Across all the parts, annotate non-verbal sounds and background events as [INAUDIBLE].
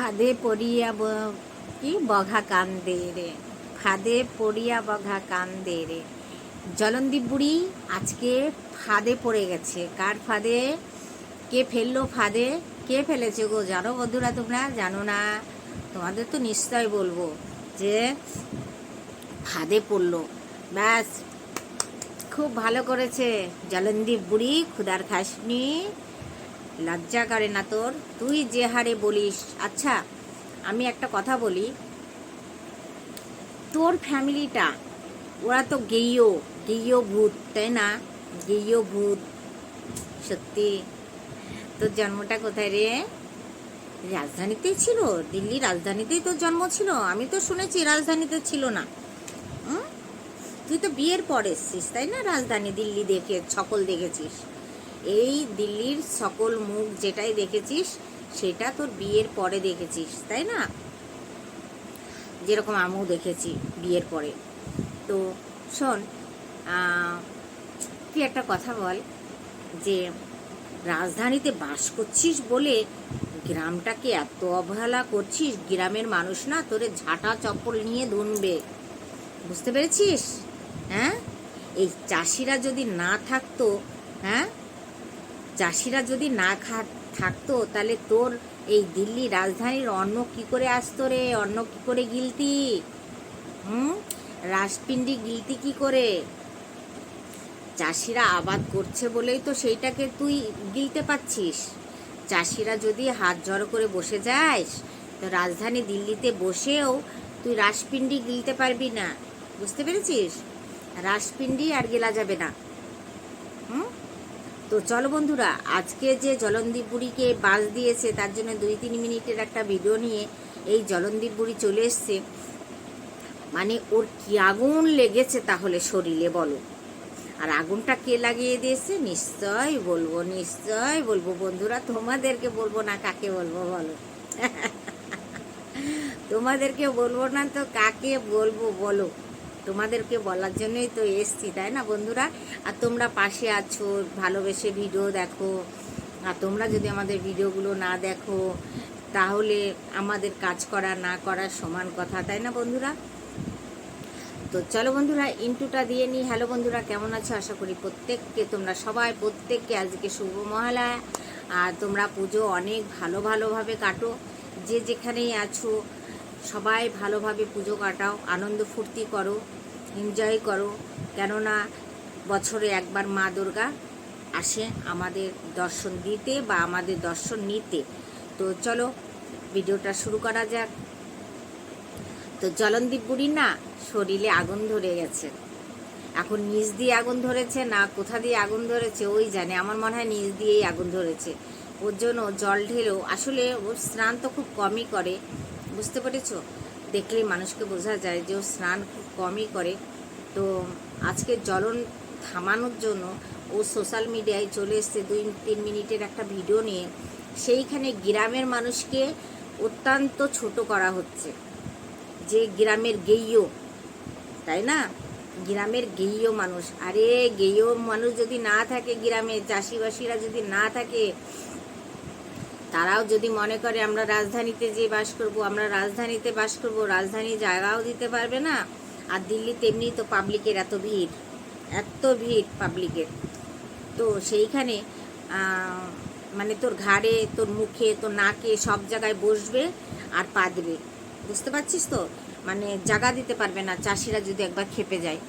ফাঁদে পড়িয়া কি বঘা কান্দে রে। ফাঁদে পড়িয়া বঘা কান্দে রে। জলন্দীপ বুড়ি, আজকে ফাঁদে পড়ে গেছে। কার ফাঁদে? কে ফেলল ফাঁদে? কে ফেলেছে গো? জানো বন্ধুরা তোমরা? জানো না? তোমাদের তো নিশ্চয় বলব যে ফাঁদে পড়ল। ব্যাস, খুব ভালো করেছে জলন্দীপ বুড়ি ক্ষুদার খাসনি। লজ্জা করে না তোর? তুই যে হারে বলিস। আচ্ছা আমি একটা কথা বলি। তোর ফ্যামিলিটা, ওরা তো গেইও গেইও ভূত, তাই না? গেইও ভূত। সত্যি। তোর জন্মটা কোথায় রে? রাজধানীতেই ছিল? দিল্লি রাজধানীতেই তোর জন্ম ছিল? আমি তো শুনেছি রাজধানীতে ছিল না? তুই তো বিয়ের পর এসছিস, তাই না? রাজধানী দিল্লি দেখে সকল দেখেছিস। এই দিল্লির সকল মুখ যেটাই দেখেছিস, সেটা তোর বিয়ের পরে দেখেছিস, তাই না? যেরকম আমিও দেখেছি বিয়ের পরে। তো শোন তুই একটা কথা বল, যে রাজধানীতে বাস করছিস বলে গ্রামটাকে এত অবহেলা করছিস, গ্রামের মানুষ না তোরে ঝাঁটা চপ্পল নিয়ে ধুনবে। বুঝতে পেরেছিস? হ্যাঁ? এই চাষিরা যদি না থাকতো হ্যাঁ? চাষিরা যদি না খা, থাকতো, তাহলে তোর এই দিল্লি রাজধানীর অন্ন কি করে আসতো রে? অন্ন কি করে গিলতি? হুম? রাজপিন্ডি গিলতি কি করে? চাষিরা আবাদ করছে বলেই তো সেইটাকে তুই গিলতে পাচ্ছিস চাষিরা যদি হাত জড়ো করে বসে যাস, তো রাজধানী দিল্লিতে বসেও তুই রাসপিন্ডি গিলতে পারবি না। বুঝতে পেরেছিস? রাসপিন্ডি আর গেলা যাবে না। হুম? তো চলো বন্ধুরা, আজকে যে জলনদীপ বুড়িকে বাস দিয়েছে, তার জন্য দুই তিন মিনিটের একটা ভিডিও নিয়ে এই জলনদীপ বুড়ি চলে এসছে। মানে ওর কি আগুন লেগেছে তাহলে শরীরে বলো? আর আগুনটা কে লাগিয়ে দিয়েছে? নিশ্চয় বলব নিশ্চয় বলব বন্ধুরা, তোমাদেরকে বলব না কাকে বলব বলো? [LAUGHS] তোমাদেরকে বলব না তো কাকে বলব বলো? তোমাদেরকে বলার জন্যই তো এসছি, তাই না বন্ধুরা? আর তোমরা পাশে আছো, ভালোবেসে ভিডিও দেখো। আর তোমরা যদি আমাদের ভিডিওগুলো না দেখো, তাহলে আমাদের কাজ করা, না করার সমান কথা, তাই না বন্ধুরা? তো চলো বন্ধুরা ইন্টুটা দিয়ে নিই। হ্যালো বন্ধুরা, কেমন আছো? আশা করি প্রত্যেককে, তোমরা সবাই, প্রত্যেককে আজকে শুভ মহালয়া। আর তোমরা পুজো অনেক ভালো ভালোভাবে কাটো। যে যেখানেই আছো সবাই ভালোভাবে পুজো কাটাও, আনন্দ ফুর্তি করো এনজয় করো। কেননা বছরে একবার মা দুর্গা আসে আমাদের দর্শন দিতে বা আমাদের দর্শন নিতে। তো চলো, ভিডিওটা শুরু করা যাক। তো জলনদীপ বুড়ি না শরীরে আগুন ধরে গেছে। এখন নিচ দিয়ে আগুন ধরেছে না কোথা দিয়ে আগুন ধরেছে ওই জানে। আমার মনে হয় নিচ দিয়েই আগুন ধরেছে। ওর জন্য জল ঢেলেও, আসলে ওর স্নান তো খুব কমই করে। বুঝতে পেরেছ? দেখলেই মানুষকে বোঝা যায় যে ও স্নান খুব কমই করে। তো আজকে জ্বলন থামানোর জন্য ও সোশ্যাল মিডিয়ায় চলে এসছে দুই, তিন মিনিটের একটা ভিডিও নিয়ে। সেইখানে গ্রামের মানুষকে অত্যন্ত ছোট করা হচ্ছে। যে গ্রামের গেইও তাই না? গ্রামের গেইও মানুষ। আরে গেইও মানুষ যদি না থাকে গ্রামে, চাষিবাসীরা যদি না থাকে তারাও যদি মনে করে আমরা রাজধানীতে যে বাস করব, আমরা রাজধানীতে বাস করব রাজধানী জায়গাও দিতে পারবে না। আর দিল্লিতে এমনি তো পাবলিকের এত ভিড় এত ভিড় পাবলিকের তো সেইখানে মানে তোর ঘাড়ে, তোর মুখে, তোর নাকে সব জায়গায় বসবে আর পা দেবে। বুঝতে পারছিস তো? মানে জায়গা দিতে পারবে না, চাষিরা যদি একবার খেপে যায়।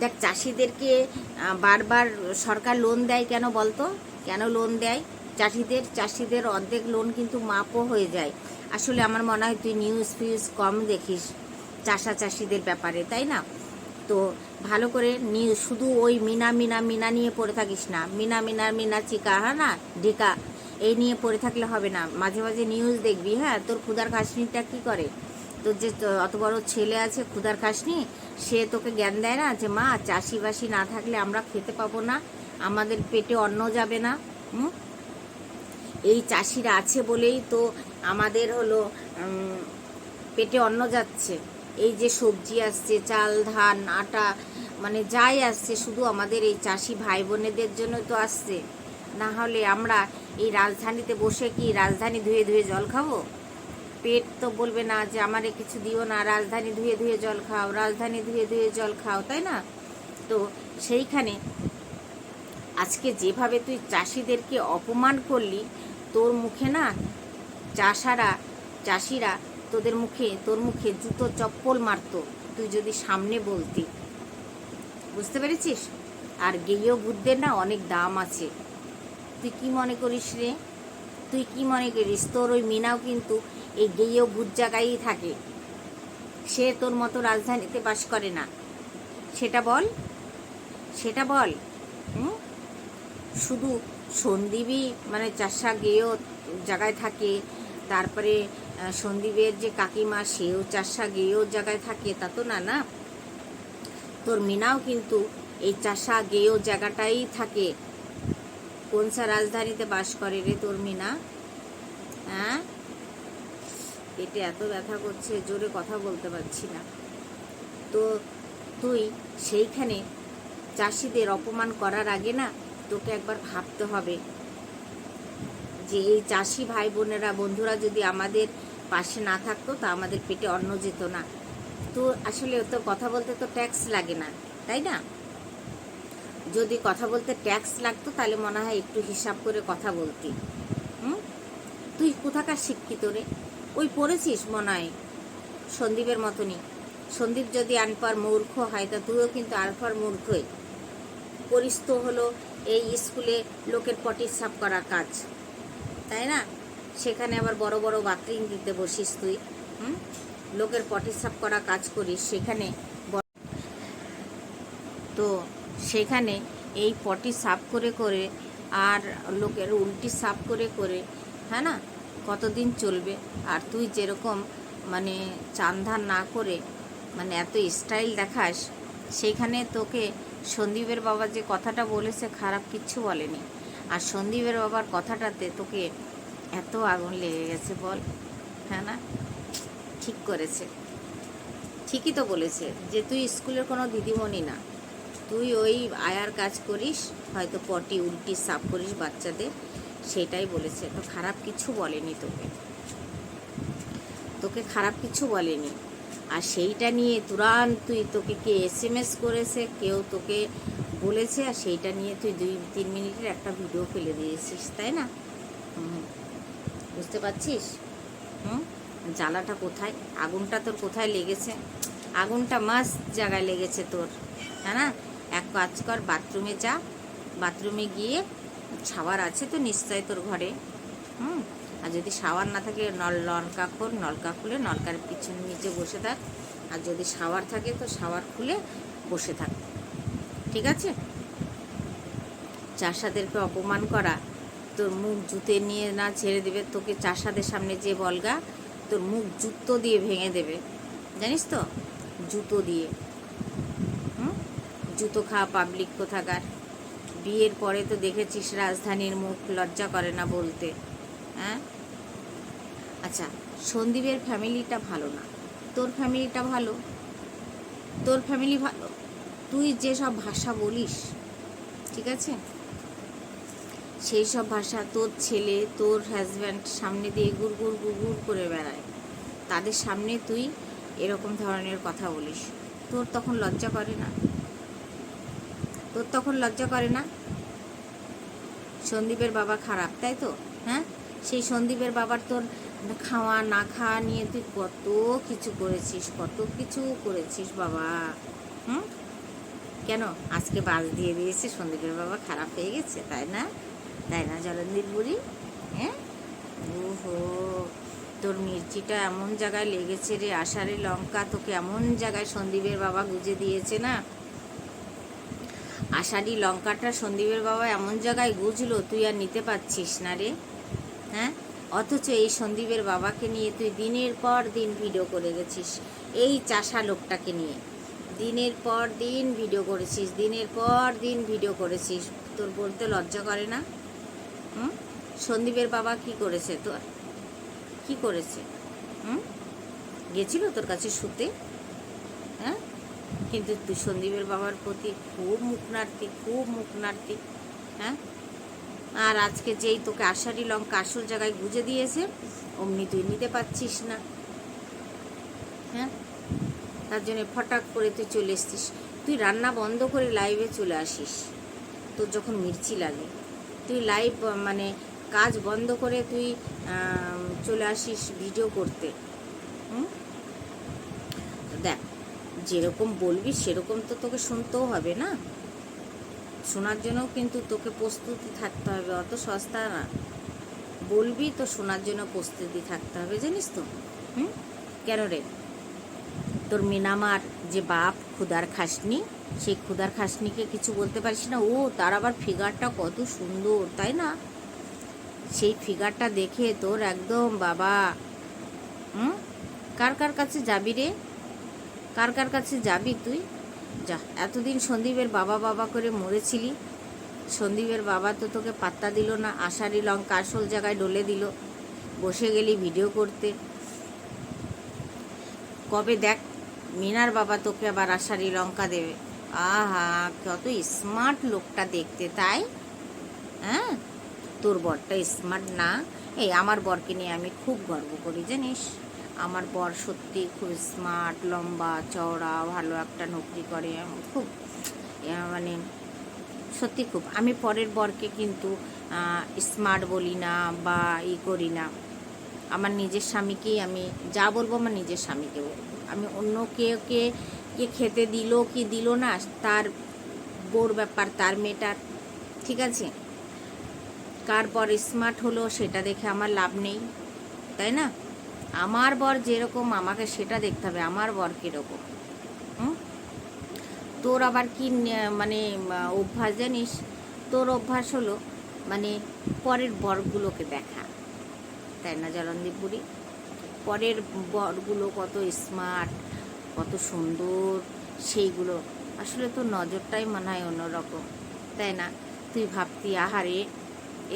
দেখ, চাষিদেরকে বারবার সরকার লোন দেয় কেন বলতো? কেন লোন দেয়? চাষিদের চাষিদের অর্ধেক লোন কিন্তু মাপও হয়ে যায়। আসলে আমার মনে হয় তুই নিউজ ফিউজ কম দেখিস চাষা চাষিদের ব্যাপারে, তাই না? তো ভালো করে নিউজ শুধু ওই মিনা মিনা মিনা নিয়ে পড়ে থাকিস না। মিনা মিনার মিনা চিকা হ্যাঁ না? ডিকা এই নিয়ে পড়ে থাকলে হবে না। মাঝে মাঝে নিউজ দেখবি হ্যাঁ? তোর ক্ষুদার খাসনিটা কি করে? তোর যে অত বড় ছেলে আছে ক্ষুদার খাসনি, সে তোকে জ্ঞান দেয় না যে, মা, চাষিবাসি না থাকলে আমরা খেতে পাবো না, আমাদের পেটে অন্ন যাবে না। হুম? এই চাষিরা আছে বলেই তো আমাদের হলো পেটে অন্ন যাচ্ছে। এই যে সবজি আসছে, চাল, ধান, আটা মানে যাই আসছে, শুধু আমাদের এই চাষি ভাই বোনেদের জন্য তো আসছে। না হলে আমরা এই রাজধানীতে বসে কি রাজধানী ধুয়ে ধুয়ে জল খাব? পেট তো বলবে না যে, আমারে কিছু দিও না, রাজধানী ধুয়ে ধুয়ে জল খাও, রাজধানী ধুয়ে ধুয়ে জল খাও তাই না? তো সেইখানে আজকে যেভাবে তুই চাষিদেরকে অপমান করলি তোর মুখে না চাষারা, চাষিরা তোদের মুখে, তোর মুখে জুতো চপ্পল মারতো, তুই যদি সামনে বলতি। বুঝতে পেরেছিস? আর গেয়েও বুদ্ধের না অনেক দাম আছে। তুই কি মনে করিস রে? তুই কি মনে করিস? তোর ওই মিনাও কিন্তু এই গেয়েও বুধ জায়গায়ই থাকে। সে তোর মতো রাজধানীতে বাস করে না। সেটা বল। সেটা বল। হুম? শুধু সন্দীপই মানে চাষা গেয়েও জায়গায় থাকে। তারপরে সন্দীপের যে কাকিমা, সেও চাষা গেয়েও জায়গায় থাকে। তা তো না না? তোর মিনাও কিন্তু এই চাষা গেয়েও জায়গাটাই থাকে। কোন সা রাজধানীতে বাস করে রে তোর মিনা? হ্যাঁ? পেটে এত ব্যথা করছে, জোরে কথা বলতে পারছি না। তো তুই সেইখানে চাষিদের অপমান করার আগে না তোকে একবার ভাবতে হবে। যে এই চাষি ভাই বোনেরা বন্ধুরা যদি আমাদের পাশে না থাকতো, তা আমাদের পেটে অন্ন যেত না। তো আসলে তো কথা বলতে তো ট্যাক্স লাগে না, তাই না? যদি কথা বলতে ট্যাক্স লাগতো, তাহলে মনে হয় একটু হিসাব করে কথা বলতি। হুম? তুই কোথাকার শিক্ষিত রে? ওই পড়েছিস মনে হয়? সন্দীপের মতনই। সন্দীপ যদি আনপার মূর্খ হয়, তা তুইও কিন্তু আনপার মূর্খই। করিস তো হলো এই স্কুলে লোকের পটি সাফ করা কাজ। তাই না? সেখানে আবার বড় বড় বাথরুম দিতে বসিস তুই, হুম? লোকের পটি সাফ করা কাজ করিস, সেখানে তো সেখানে এই পটি সাফ করে করে আর লোকের উল্টি সাফ করে করে হ্যাঁ না? কতদিন চলবে? আর তুই যেরকম মানে চান্ধান না করে মানে এত স্টাইল দেখাস সেইখানে তোকে সন্দীপের বাবা যে কথাটা বলেছে খারাপ কিচ্ছু বলেনি। আর সন্দীপের বাবার কথাটাতে তোকে এত আগুন লেগে গেছে বল হ্যাঁ না? ঠিক করেছে। ঠিকই তো বলেছে যে তুই স্কুলের কোনো দিদিমণি না। তুই ওই আয়ার কাজ করিস, হয়তো পটি উল্টি সাফ করিস বাচ্চাদের, সেটাই বলেছে। তো খারাপ কিছু বলেনি তোকে। তোকে খারাপ কিছু বলেনি। আর সেইটা নিয়ে তুরান, তুই তোকে কে এস এম এস করেছে, কেউ তোকে বলেছে, আর সেইটা নিয়ে তুই দুই, তিন মিনিটের একটা ভিডিও ফেলে দিয়েছিস, তাই না? বুঝতে পারছিস? হুম? জ্বালাটা কোথায়? আগুনটা তোর কোথায় লেগেছে? আগুনটা মাস্ট জায়গায় লেগেছে তোর হ্যাঁ না? এক কাজ কর, বাথরুমে যা। বাথরুমে গিয়ে শাওয়ার আছে তো নিশ্চয় তোর ঘরে। হুম? আর যদি শাওয়ার না থাকে, নল নলকা খোল, নলকা খুলে নলকার পিছনে নিচে বসে থাক। আর যদি শাওয়ার থাকে, তো শাওয়ার খুলে বসে থাক। ঠিক আছে? চাষাদেরকে অপমান করা, তোর মুখ জুতে নিয়ে না ছেড়ে দেবে, তোকে চাষাদের সামনে যে বলগা, তোর মুখ জুতো দিয়ে ভেঙে দেবে। জানিস তো? জুতো দিয়ে। জুতো খাওয়া পাবলিক কোথাকার? বিয়ের পরে তো দেখেছিস রাজধানীর মুখ লজ্জা করে না বলতে। হ্যাঁ? আচ্ছা সন্দীপের ফ্যামিলিটা ভালো না। তোর ফ্যামিলিটা ভালো? তোর ফ্যামিলি ভালো? তুই যেসব ভাষা বলিস, ঠিক আছে? সেই সব ভাষা তোর ছেলে, তোর হাজব্যান্ড সামনে দিয়ে গুড়গুড় গুড়গুড় করে বেড়ায়। তাদের সামনে তুই এরকম ধরনের কথা বলিস। তোর তখন লজ্জা করে না? তোর তখন লজ্জা করে না? সন্দীপের বাবা খারাপ, তাই তো? হ্যাঁ? সেই সন্দীপের বাবার তোর খাওয়া না খাওয়া নিয়ে তুই কত কিছু করেছিস, কত কিছু করেছিস বাবা? হুম? কেন? আজকে বাস দিয়ে দিয়েছে, সন্দীপের বাবা খারাপ হয়ে গেছে, তাই না? তাই না জলন্দির বুড়ি? হ্যাঁ? ওহো, তোর মির্চিটা এমন জায়গায় লেগেছে রে, আষাঢ়ে লঙ্কা তোকে এমন জায়গায় সন্দীপের বাবা গুজে দিয়েছে না? আষাঢ়ি লঙ্কাটা সন্দীপের বাবা এমন জায়গায় গুজলো, তুই আর নিতে পারছিস না রে। হ্যাঁ? অথচ এই সন্দীপের বাবাকে নিয়ে তুই দিনের পর দিন ভিডিও করে গেছিস, এই চাষা লোকটাকে নিয়ে। দিনের পর দিন ভিডিও করেছিস, দিনের পর দিন ভিডিও করেছিস, তোর বলতে লজ্জা করে না? হুম? সন্দীপের বাবা কি করেছে তোর? কি করেছে? হুম? গেছিল তোর কাছে শুতে? হ্যাঁ? কিন্তু তুই সন্দীপের বাবার প্রতি খুব মুখ নাড়তি, খুব মুখ নাড়তি হ্যাঁ? আর আজকে যেই তোকে আষাঢ়ি লঙ্কা আসল জায়গায় গুজে দিয়েছে, অমনি তুই নিতে পারছিস না। হ্যাঁ? তার জন্য ফটাক করে তুই চলে এসছিস। তুই রান্না বন্ধ করে লাইভে চলে আসিস। তোর যখন মির্চি লাগে। তুই লাইভ মানে কাজ বন্ধ করে তুই চলে আসিস ভিডিও করতে। দেখ, যেরকম বলবি সেরকম তো তোকে শুনতেও হবে না। শোনার জন্য কিন্তু তোকে প্রস্তুতি থাকতে হবে, অত সস্তা না। বলবি তো শোনার জন্য প্রস্তুতি থাকতে হবে, জানিস তো? হুম? কেন রে? তোর মিনামার যে বাপ ক্ষুদার খাসনি, সেই ক্ষুদার খাসনিকে কিছু বলতে পারিস না? ও, তার আবার ফিগারটা কত সুন্দর, তাই না? সেই ফিগারটা দেখে তোর একদম বাবা, হুম? কার কার কাছে যাবি রে? কার কার কাছে যাবি তুই? যা, এতদিন সন্দীপের বাবা বাবা করে মরেছিলি। সন্দীপের বাবা তো তোকে পাত্তা দিল না, আষাঢ়ি লঙ্কা আসল জায়গায় ডলে দিল। বসে গেলি ভিডিও করতে। কবে দেখ, মিনার বাবা তোকে আবার আষাঢ়ি লঙ্কা দেবে। আহা, কত স্মার্ট লোকটা দেখতে, তাই? হ্যাঁ? তোর বরটা স্মার্ট না? এই, আমার বরকে নিয়ে আমি খুব গর্ব করি, জানিস? আমার বর সত্যি খুব স্মার্ট লম্বা, চওড়া, ভালো একটা নকরি করে। খুব মানে সত্যি খুব। আমি পরের বরকে কিন্তু স্মার্ট বলি না বা ই করি না। আমার নিজের স্বামীকেই আমি যা বলব আমার নিজের স্বামীকে বলব। আমি অন্য কে কে কে খেতে দিল, কি দিল না, তার বোর ব্যাপার, তার মেয়েটার, ঠিক আছে? কার পর স্মার্ট হলো সেটা দেখে আমার লাভ নেই, তাই না? আমার বর যেরকম, আমাকে সেটা দেখতে হবে, আমার বর কীরকম। তোর আবার কি মানে অভ্যাস জানিস? তোর অভ্যাস হলো মানে পরের বরগুলোকে দেখা। তাই না, জলন্দীপ বুড়ি? পরের বরগুলো কত স্মার্ট কত সুন্দর, সেইগুলো। আসলে তোর নজরটাই মনে হয় অন্যরকম, তাই না? তুই ভাবতি, আহারে,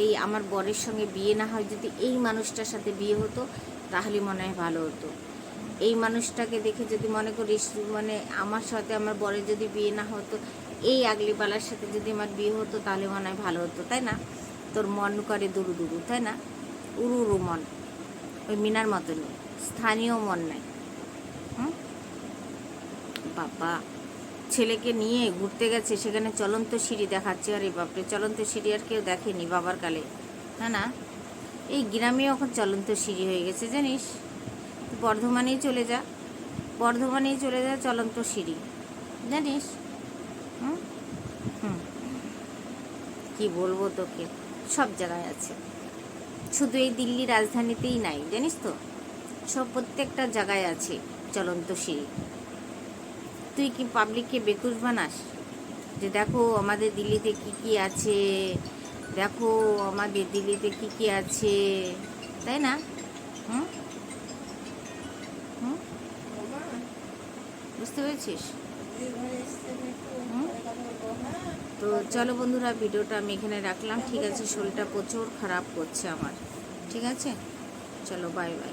এই আমার বরের সঙ্গে বিয়ে না হয় যদি এই মানুষটার সাথে বিয়ে হতো তাহলে মনে হয় ভালো হতো। এই মানুষটাকে দেখে যদি মনে করিস মানে আমার সাথে আমার বরের যদি বিয়ে না হতো, এই আগলিপালার সাথে যদি আমার বিয়ে হতো, তাহলে মনে হয় ভালো হতো, তাই না? তোর মন করে দুরু দুরু, তাই না? উরু উরু মন। ওই মিনার মতনই। স্থানীয় মন নাই। বাবা, ছেলেকে নিয়ে ঘুরতে গেছে, সেখানে চলন্ত সিঁড়ি দেখাচ্ছে। আরে বাপরে, চলন্ত সিঁড়ি আর কেউ দেখেনি বাবার কালে। হ্যাঁ না? এই গ্রামে এখন চলন্ত সিঁড়ি হয়ে গেছে, জানিস? বর্ধমানেই চলে যা, বর্ধমানেই চলে যা চলন্ত সিঁড়ি, জানিস? হুম? কি বলব তোকে? সব জায়গায় আছে। শুধু এই দিল্লি রাজধানীতেই নাই, জানিস তো? সব প্রত্যেকটা জায়গায় আছে চলন্ত সিঁড়ি। তুই কি পাবলিককে বেকুশ বানাস? যে দেখো আমাদের দিল্লিতে কি কি আছে দেখো আমাদের দিল্লিতে কি কি আছে, তাই না? হুম? হুম? বুঝতে পেরেছিস? তো চলো বন্ধুরা, ভিডিওটা আমি এখানে রাখলাম। ঠিক আছে, শরীরটা প্রচুর খারাপ করছে আমার। ঠিক আছে? চলো বাই বাই